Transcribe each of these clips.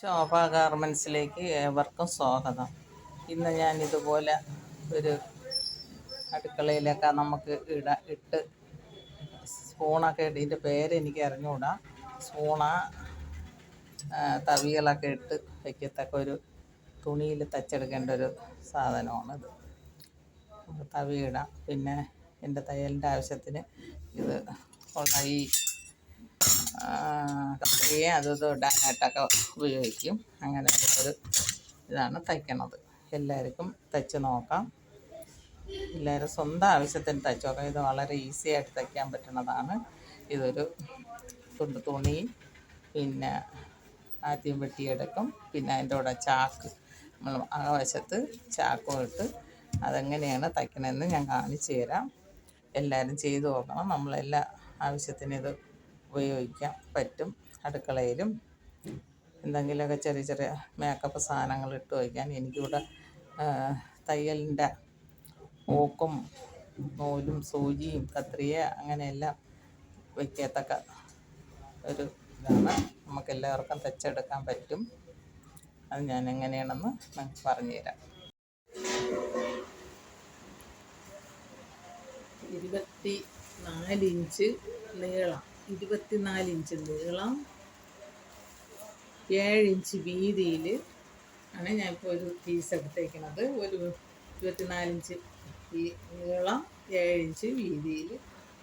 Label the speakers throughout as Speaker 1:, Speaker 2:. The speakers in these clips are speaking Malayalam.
Speaker 1: ശോഭ ഗാർമെൻസിലേക്ക് ഏവർക്കും സ്വാഗതം. ഇന്ന് ഞാൻ ഇതുപോലെ ഒരു അടുക്കളയിലൊക്കെ നമുക്ക് ഇട ഇട്ട് സ്പൂണൊക്കെ ഇട്ട് ഇതിന്റെ പേര് എനിക്ക് അറിഞ്ഞുകൂടാ. സ്പൂണ തവികളൊക്കെ ഇട്ട് വയ്ക്കത്തക്ക ഒരു തുണിയിൽ തച്ചെടുക്കേണ്ട ഒരു സാധനമാണിത്. തവി ഇടാം പിന്നെ എന്റെ തയ്യലിന്റെ ആവശ്യത്തിന് ഇത് ഈ കത്രികയും അതും ഇതും ഇടാനായിട്ടൊക്കെ ഉപയോഗിക്കും. അങ്ങനെ ഒരു ഇതാണ് തയ്ക്കണത്. എല്ലാവർക്കും തയ്ച്ച് നോക്കാം. എല്ലാവരും സ്വന്തം ആവശ്യത്തിന് തയ്ച്ച് നോക്കാം. ഇത് വളരെ ഈസി ആയിട്ട് തയ്ക്കാൻ പറ്റുന്നതാണ്. ഇതൊരു തുണ്ട് തുണി പിന്നെ ആദ്യം വെട്ടിയെടുക്കും. പിന്നെ അതിന്റെ കൂടെ ചാക്ക്. നമ്മൾ ആ വശത്ത് ചാക്കും ഇട്ട് അതെങ്ങനെയാണ് തയ്ക്കണമെന്ന് ഞാൻ കാണിച്ചു തരാം. എല്ലാവരും ചെയ്തു നോക്കണം. നമ്മളെല്ലാ ആവശ്യത്തിന് ഇത് ഉപയോഗിക്കാൻ പറ്റും. അടുക്കളയിലും എന്തെങ്കിലുമൊക്കെ ചെറിയ ചെറിയ മേക്കപ്പ് സാധനങ്ങൾ ഇട്ട് വയ്ക്കാൻ. എനിക്കിവിടെ തയ്യലിന്റെ ഓക്കും നൂലും സൂചിയും കത്രിക അങ്ങനെയെല്ലാം വയ്ക്കത്തക്ക ഒരു ഇതാണ്. നമുക്ക് എല്ലാവർക്കും തച്ചെടുക്കാൻ പറ്റും. അത് ഞാൻ എങ്ങനെയാണെന്ന് നിങ്ങൾക്ക് പറഞ്ഞുതരാം. ഇരുപത്തി നാല് ഇഞ്ച് നീളം ഇരുപത്തിനാല് ഇഞ്ച് നീളം ഏഴ് ഇഞ്ച് വീതിയിൽ ആണ് ഞാൻ ഇപ്പോൾ ഒരു പീസ് എടുത്തേക്കുന്നത് ഒരു ഇരുപത്തിനാല് ഇഞ്ച് നീളം ഏഴ് ഇഞ്ച് വീതിയിൽ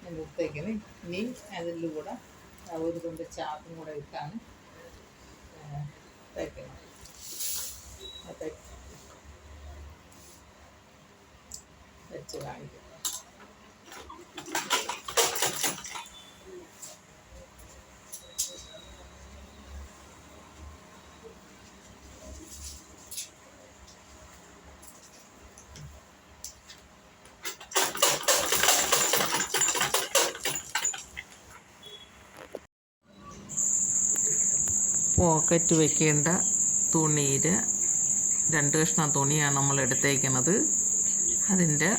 Speaker 1: ഞാൻ എടുത്തേക്കുന്നത് ഇനി അതിൽ കൂടെ ഒരു തുണ്ട് ചാപ്പും കൂടെ ഇട്ടാണ് തയ്ക്കുന്നത് അത് വെച്ച് പോക്കറ്റ് വെക്കേണ്ട തുണിയിൽ രണ്ട് കഷ്ണം തുണിയാണ് നമ്മൾ എടുത്തേക്കുന്നത് അതിന്റെ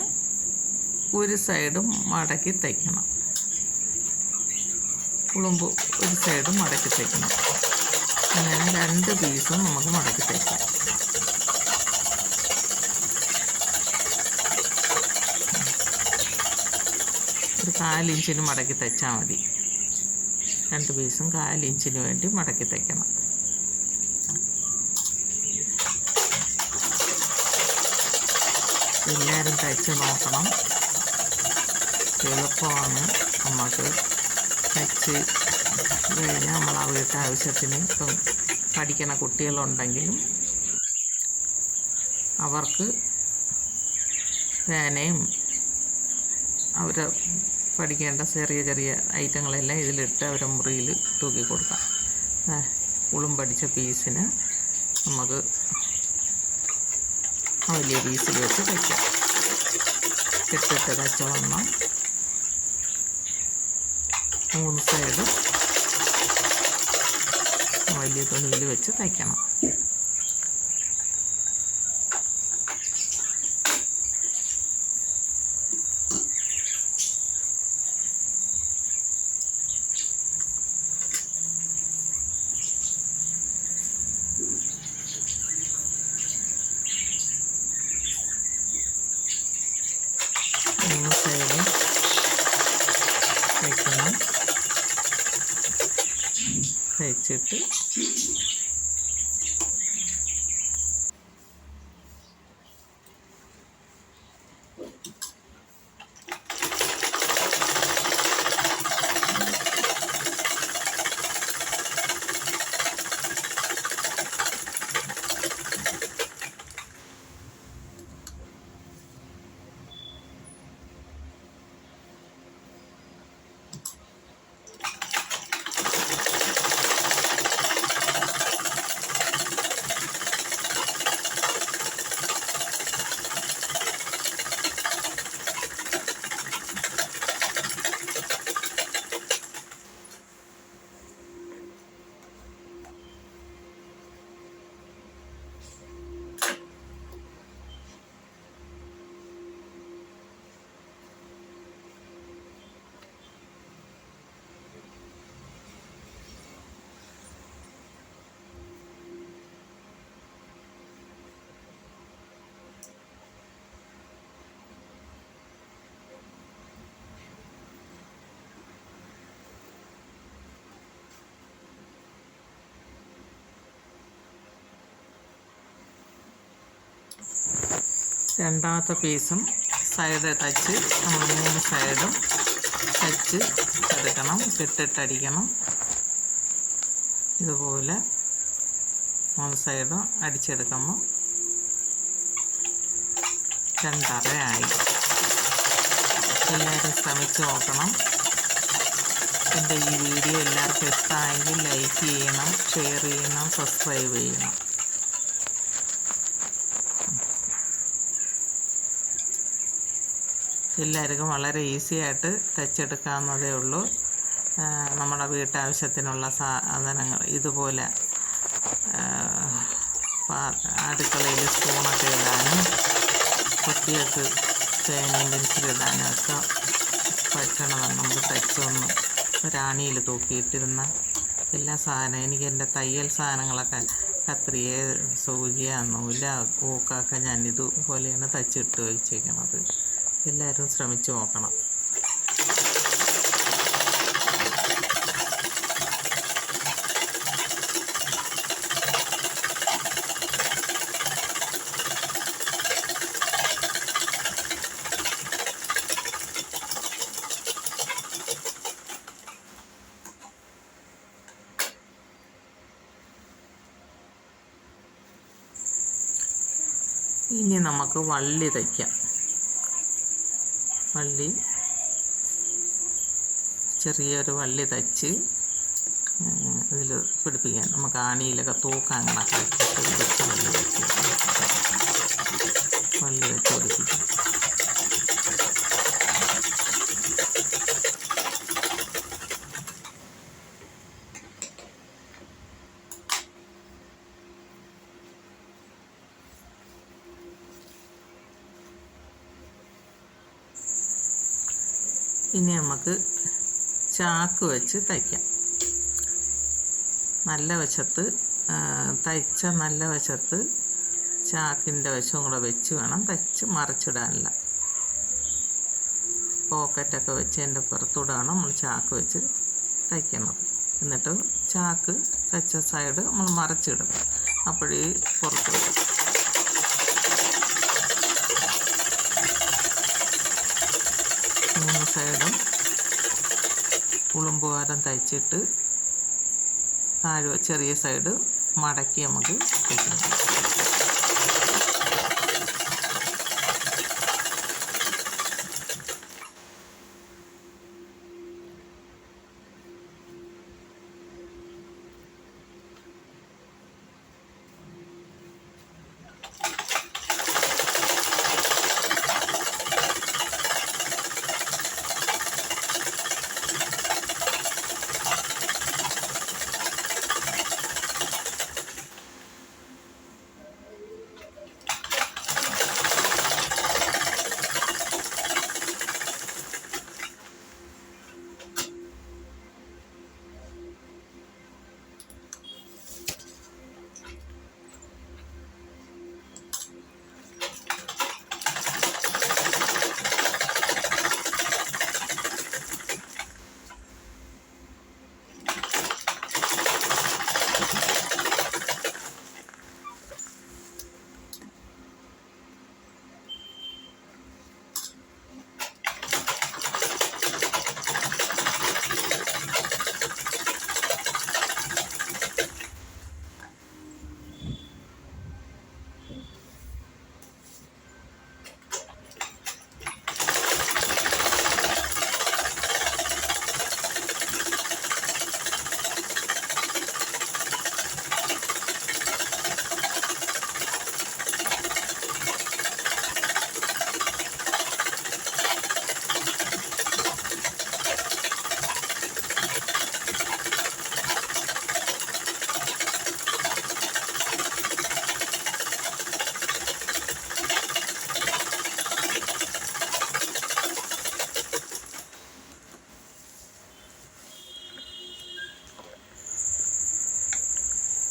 Speaker 1: ഒരു സൈഡും മടക്കി തയ്ക്കണം. കുളുമ്പ് ഒരു സൈഡും മടക്കി തയ്ക്കണം. അങ്ങനെ രണ്ട് പീസും നമുക്ക് മടക്കി തയ്ക്കാം. ഒരു കാലിഞ്ചിന് മടക്കി തയ്ച്ചാൽ മതി. രണ്ട് പീസും കാലിഞ്ചിന് വേണ്ടി മടക്കി തയ്ക്കണം. എല്ലാവരും തയ്ച്ച് നോക്കണം. എളുപ്പമാണ്. നമുക്ക് തയ്ച്ച് കഴിഞ്ഞാൽ നമ്മൾ ആ വീട്ടാവശ്യത്തിന് ഇപ്പം പഠിക്കണ കുട്ടികളുണ്ടെങ്കിലും അവർക്ക് പേനയും അവർ പഠിക്കേണ്ട ചെറിയ ചെറിയ ഐറ്റങ്ങളെല്ലാം ഇതിലിട്ട് അവരെ മുറിയിൽ തൂക്കി കൊടുക്കാം. ഉളും പഠിച്ച പീസിന് നമുക്ക് വലിയ പീസിൽ വെച്ച് തയ്ക്കാം ഇട്ടിട്ട് തച്ച വണ്ണം മൂന്ന് സൈഡ് വലിയ തുണിയിൽ വെച്ച് തയ്ക്കണം മൂന്ന് സൈഡും തയ്ക്കണം തയ്ച്ചിട്ട് രണ്ടാമത്തെ പീസും സൈഡ് നമ്മൾ മൂന്ന് സൈഡും തച്ച് എടുക്കണം കെട്ടിട്ടടിക്കണം ഇതുപോലെ മൂന്ന് സൈഡും അടിച്ചെടുക്കുമ്പോൾ രണ്ടറയായി എല്ലാവരും ശ്രമിച്ച് നോക്കണം. എന്റെ ഈ വീഡിയോ എല്ലാവർക്കും ഇഷ്ടമായെങ്കിൽ ലൈക്ക് ചെയ്യണം ഷെയർ ചെയ്യണം സബ്സ്ക്രൈബ് ചെയ്യണം. എല്ലാവർക്കും വളരെ ഈസി ആയിട്ട് തയ്ച്ചെടുക്കാവുന്നതേ ഉള്ളൂ. നമ്മുടെ വീട്ടാവശ്യത്തിനുള്ള സാധനങ്ങൾ ഇതുപോലെ അടുക്കളയിൽ സ്പൂണൊക്കെ ഇടാനും കുട്ടികൾക്ക് പേനയും പെൻസിലിടാനും ഒക്കെ പറ്റണമെന്ന് നമുക്ക് തയ്ച്ചൊന്ന് ഒരാണിയിൽ തൂക്കിയിട്ടിരുന്ന എല്ലാ സാധനവും. എനിക്ക് എന്റെ തയ്യൽ സാധനങ്ങളൊക്കെ കത്രിയെ സൂചിയ നൂല ഊക്കൊക്കെ ഞാൻ ഇതുപോലെയാണ് തയ്ച്ചിട്ട് വെച്ചേക്കണത്. എല്ലാവരും ശ്രമിച്ചു നോക്കണം. ഇനി നമുക്ക് വള്ളി തയ്ക്കാം. വള്ളി. ചെറിയൊരു വള്ളി തച്ച് ഇതിൽ പിടിപ്പിക്കാൻ. നമുക്ക് ആണിയിലൊക്കെ തൂക്കാൻ വള്ളി വെച്ച് പിടിപ്പിക്കാം. ഇനി നമുക്ക് ചാക്ക് വെച്ച് തയ്ക്കാം. നല്ല വശത്ത് തയ്ച്ച നല്ല വശത്ത് ചാക്കിന്റെ വശവും കൂടെ വെച്ച് വേണം തയ്ച്ച് മറിച്ചിടാനില്ല പോക്കറ്റൊക്കെ വെച്ച് അതിന്റെ പുറത്തൂടെ നമ്മൾ ചാക്ക് വെച്ച് തയ്ക്കുന്നത്. എന്നിട്ട് ചാക്ക് തയ്ച്ച സൈഡ് നമ്മൾ മറിച്ചിടും. അപ്പോഴേ പുറത്ത് വരും മൂന്ന് സൈഡും ഉളുമ്പുകാരം തയ്ച്ചിട്ട് താഴെ ചെറിയ സൈഡ് മടക്കി നമുക്ക് തയ്ക്കണം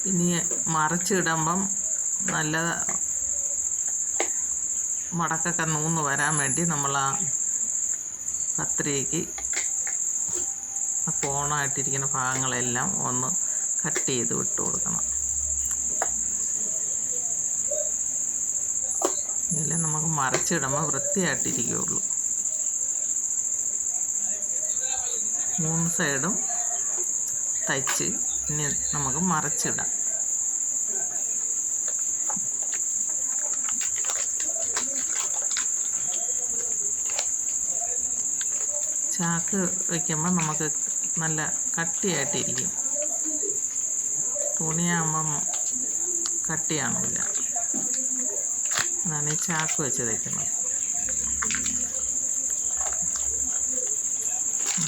Speaker 1: ഇനി മറിച്ചിടുമ്പം നല്ല മടക്കൊക്കെ നൂന്ന് വരാൻ വേണ്ടി നമ്മൾ ആ കത്രിക്ക് കോണായിട്ടിരിക്കുന്ന ഭാഗങ്ങളെല്ലാം ഒന്ന് കട്ട് ചെയ്ത് വിട്ട് കൊടുക്കണം. ഇതിൽ നമുക്ക് മറിച്ചിടുമ്പോൾ വൃത്തിയായിട്ടിരിക്കുകയുള്ളൂ. മൂന്ന് സൈഡും തയ്ച്ച് ഇനി നമുക്ക് മറിച്ചിടാം. ചാക്ക് വയ്ക്കുമ്പോൾ നമുക്ക് നല്ല കട്ടിയായിട്ടിരിക്കും. തുണിയാകുമ്പം കട്ടിയാണില്ല അതാണ് ഈ ചാക്ക് വെച്ച് തയ്ക്കുന്നത്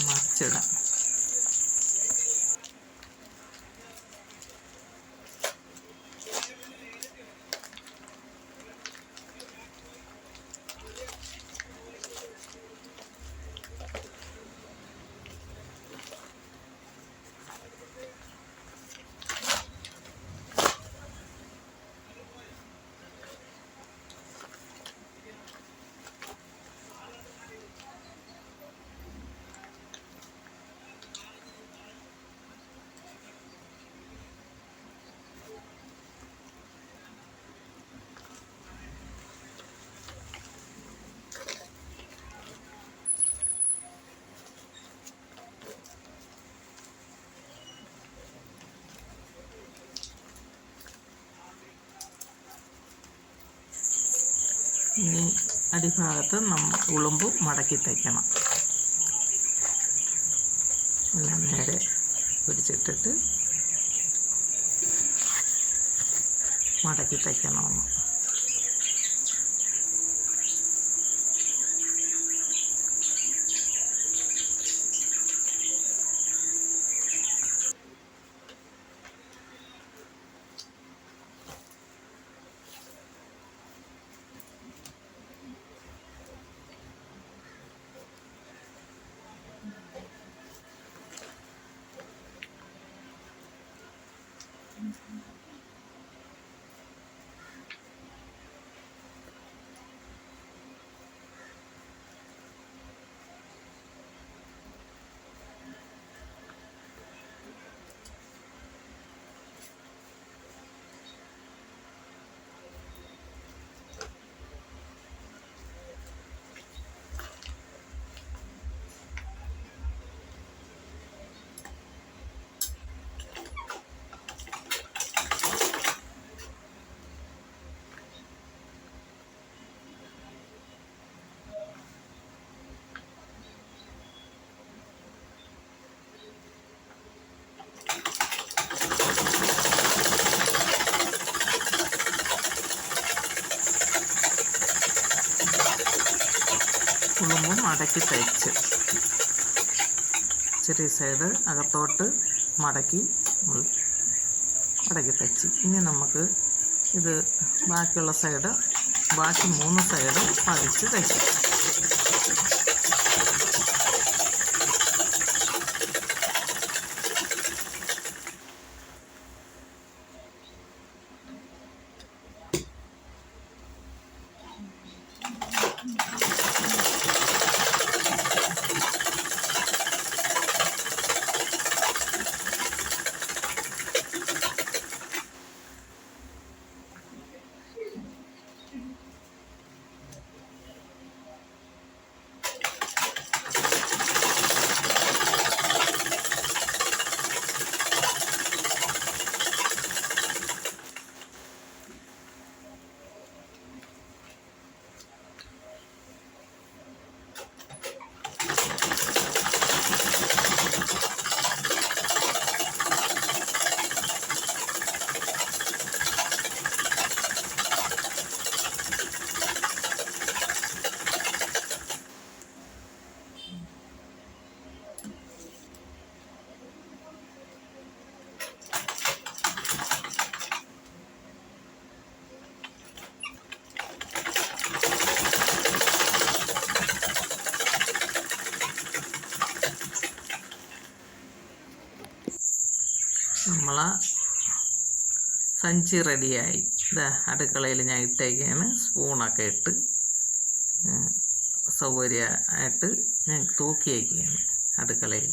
Speaker 1: മറിച്ചിടാം ഇനി അടിഭാഗത്ത് നമ്മൾ ഉളുമ്പ് മടക്കി തയ്ക്കണം എല്ലാം നേരെ പിടിച്ചിട്ടിട്ട് മടക്കി തയ്ക്കണമെന്ന് ഉളുമ്പും മടക്കി തയ്ച്ച് ചെറിയ സൈഡ് അകത്തോട്ട് മടക്കി മടക്കി തയ്ച്ച് ഇനി നമുക്ക് ഇത് ബാക്കിയുള്ള സൈഡ് ബാക്കി മൂന്ന് സൈഡ് പതിച്ച് തയ്ക്കാം സഞ്ചി റെഡിയായി. ഇതാ അടുക്കളയിൽ ഞാൻ ഇട്ടേക്കാണ്. സ്പൂണൊക്കെ ഇട്ട് സൗകര്യമായിട്ട് ഞാൻ തൂക്കി വയ്ക്കുകയാണ് അടുക്കളയിൽ.